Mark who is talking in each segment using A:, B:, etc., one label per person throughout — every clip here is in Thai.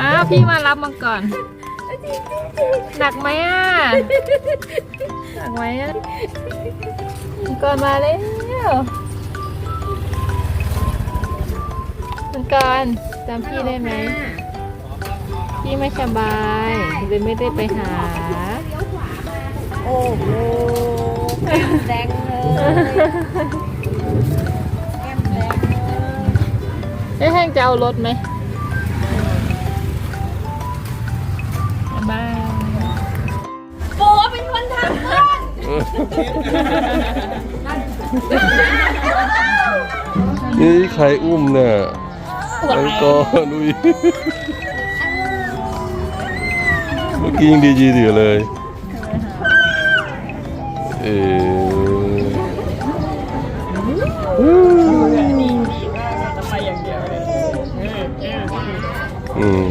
A: อ้าวพี่มารับมังกรหนักไหมอะ หนักไหมอะมังกรมาแล้วมังกรจำพี่ได้ไหม พี่ไม่สบายเลยไม่ได้ไปหา
B: โอ้โหแก้มแดงเลยแก้มแดงเลย
A: เอ้แห้งจะเอารถไหม
B: นี่
C: ใครอุ้มเนี่ยอังกอร์ลุยเมื่อกี้ยังดีจีอยู่เลย เอออืม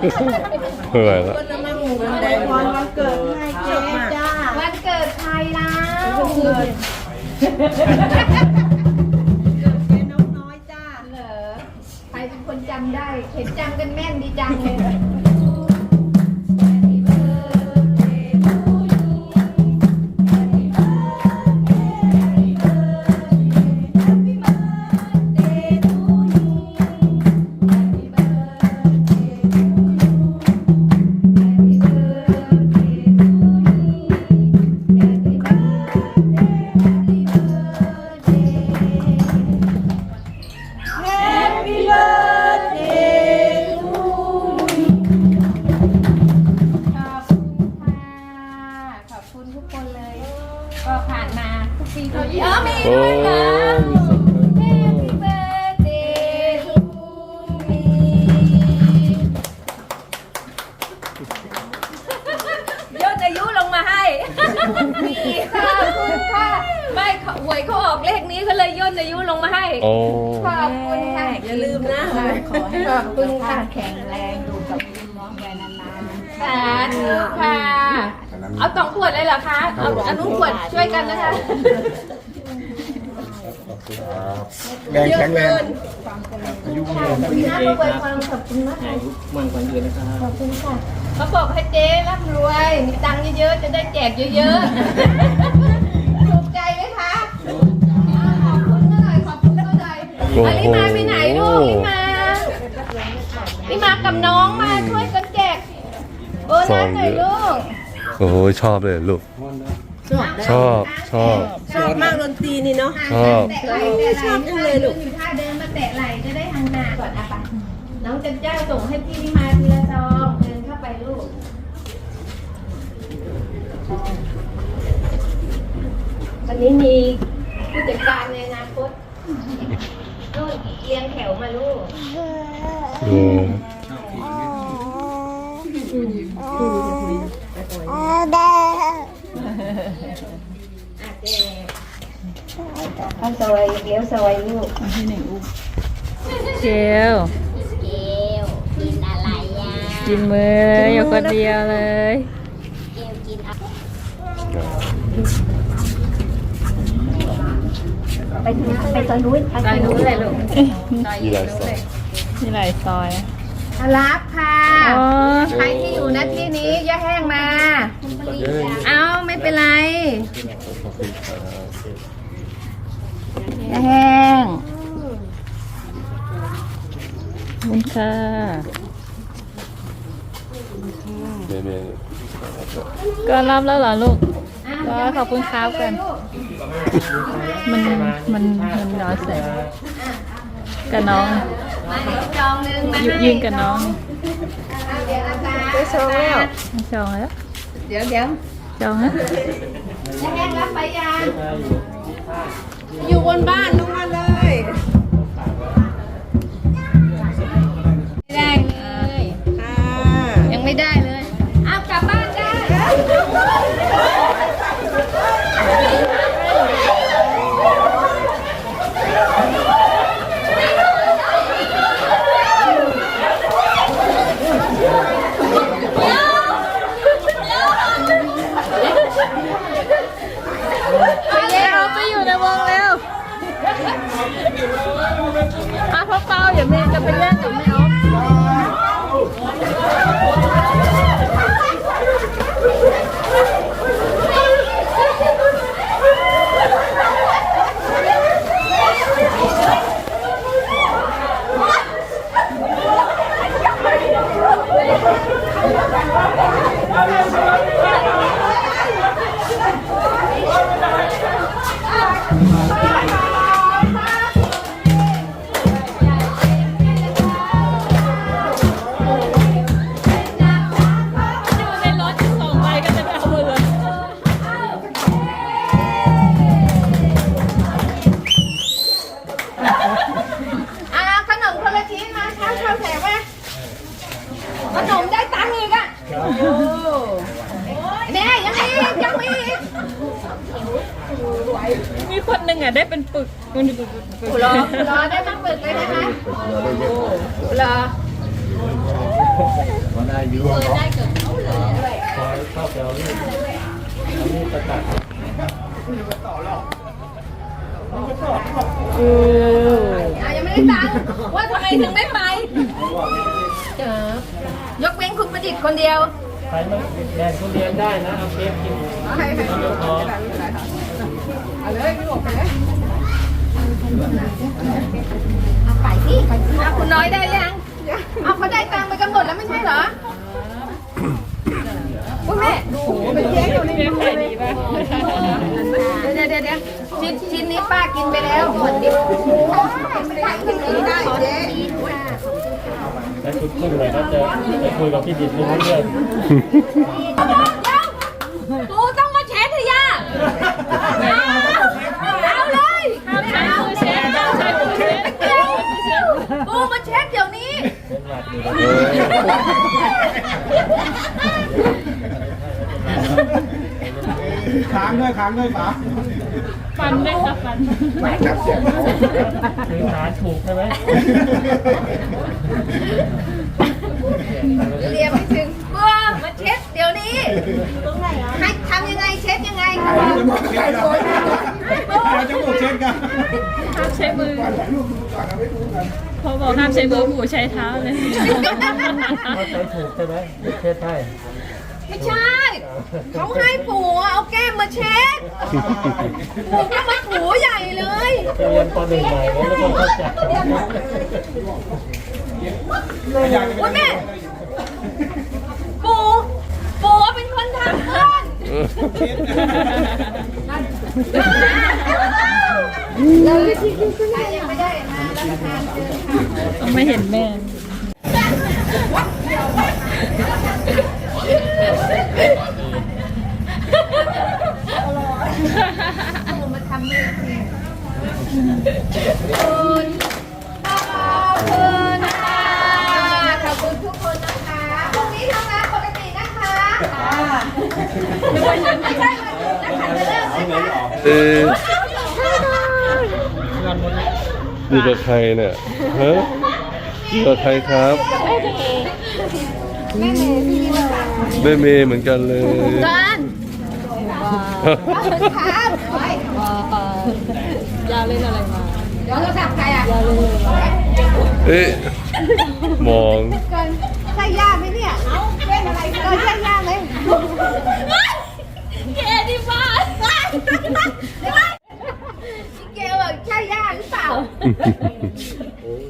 B: กั
C: น
B: ค่ะไม่
C: ไหวแล้ว
B: วันเกิดใครจ้าวันเกิดใครนะวันเกิดน้องน้อยจ้าเหรอใครเป็นคนจำได้เห็นจำกันแม่นดีจังเลย ปิ้อน Happy birthday to me ยกอายุลงมาให้มีค่ะคุณค่ะ
C: ไม่
B: หวยเขา
C: ออกเลข
B: นี้ก็เล
A: ยย่นอายุลงมาให้
B: ขอบคุณค่ะ
D: อย่าลืมนะ ขอให้
B: ขอบคุณค่ะ
D: แข็งแรงดูกับพี่น้องไปนานๆ
A: สาธุค่ะ เอาสองขวดเลยเหรอคะเอาอันนู้นขวดช่วยกันนะคะ
E: แรงแข็งแรง
B: คุณน้าประเบิดความขอบคุณมากค่ะ
E: มันกว่ายืนนะครับ
B: ขอบคุณค่ะ
A: เขาบอกให้เจ๊ร่ำรวย มีตังค์เยอะๆ จะได้แจกเยอะๆ ถูกใจไหมคะอ้าวขอบคุณก็หน่อยขอบคุณก็หน่อยอันนี้มาไปไหนลูกนี่มานี่มากับน้องมาช่วยกันแจกโบนัสหน่อยลูก
C: โอ้ยชอบเลยลูก ชอบชอบ
D: ชอบมากดนตรีนี่เนาะ
C: ชอบ
B: แตะไหล่แตะไหล่จังเลยลูก อยู่ท่าเดินมาแตะไหล่จะได้ทางหน้าก่อนอะไปน้องจันเจ้าส่งให้พี่นิมาทีละซองเดินเข้าไปลูก วันนี้มีผู้จัดการในอนาคตลูกเอียงแถวมาลูก
C: อืม
B: ข้าวซอยเลี้ยวซอยลูก
A: เจล
D: ๆเกลกินอะไรอะ
A: กินมืออยู่คนเดียวเลย
D: เกลกินอะไร
B: ไปทางไปซอยนู้น
A: ซอยนู้นเลยลูก
C: มีหลายสาย
A: นี่หลายซอย
B: รับค่ะ
A: อ๋อ
B: ใครที่อยู่ณที่นี้ย่าแห้งมา เอาไม่เป็นไรย่าแห้ง
A: ขอบคุณค่ะ
C: เมย์เมย์
A: ก็รับแล้วเหรอลูกก็ขอบคุณครับกัน มันมันมันน้อยเสียกับน้อง
B: มาเดี๋ยวจองหนึงมา
A: ยุ
B: ให้
A: ยิงกับน้อง
B: เอาเดี๋ยวนะคะ
A: ไปชงแล้วจองแล้ว
B: เดี๋ยวเดี๋ยว
A: จองแล้ว
B: ย่าแห้งรับไปยัง
D: อยู่บนบ้านลงมาเลย
B: ไม่ได้ อะ
A: พ่อเป้าอย่าเมย์จะไปแย่งกับแม่ออฟ นึ่งอะ
B: ได้
A: เป็นปึกมันปึกปึกปึก
B: รอรอได้ทั้งปึกเลยนะคะรอ
E: มันได้ยู่
B: ได้เกือบเขาเลยด้วย
E: คอยเข้าไปเอาลูกเอาลูกประตัด
B: อะยังไม่ได้ตังค์ว่าทำไมถึงไม่ไปเจอยกเว้นคุณประดิษฐ์คนเดียว
E: ใครไม่แดนทุเรียนได้นะเอาเค้กกินพอ
B: เอาไปสิไปสิ อะคุณน้อยได้ยัง เอาเขาได้ตังค์ไปกำหนดแล้วไม่ใช่เหรอคุณแม่โอ้โหเป็นเค้กอยู่ในมือเลยเดี๋ยวเดี๋ยวเดี๋ยวชิ้นชิ้นนี้ป้ากินไปแล้วหมดดิบไม่ได้กินนี้ได้เจ๊
E: แล้วชุดขึ้นเลยก็จะไปคุยกับพี่ดิษฐ์ไม่รู้เรื่อง
B: กูต้องมาแชร์เธอย่าเอาเลย
A: ใช้มือเช็ด มา
B: เช็คเดี๋ยวนี้
E: เป็นหวัดอยู่
C: เออ
F: ค้างด้วยค้างด้วยป๋า
B: ไป
A: ฟันด้วยค่ะฟัน
E: คือฐานถูกใช่ไหม
B: เรียบไม่ถึงเมื่อมาเช็ดเดี๋ยวนี้ให้ทำยังไงเช็ดยังไงคะ
G: จะบอกเช่นกัน
A: ห้ามใช้มือพอบอกห้ามใช้มือหมูใช้เท้าเลย
E: ว่าใช้ถูกใช่ไหมเช็ดให้
B: ไม่ใช่ เขาให้ปู่เอาแก้มมาเช็ดปู่ก็มาถูใหญ่เลย
E: ไปเรียนปหนึ่งใหม่แล้วไม่ต้องเข้าใจ
B: คุณแม่ ปู่ปู่เป็นคนทำก่อนใครยังไม่ได้มารับประทานเจอค่ะ
A: ไม่เห็นแม่
B: ขอบคุณค่ะขอ
C: อ๊ะอยู่กับใครเนี่ยฮะอยู่กับใครครับแม่เมย์เหมือนกันเลย
B: กันครับ
A: ยาเล่นอะไรมา
B: เดี๋ยวเราสับใครอะ
C: เอ๊ะมอง
B: โอ้ย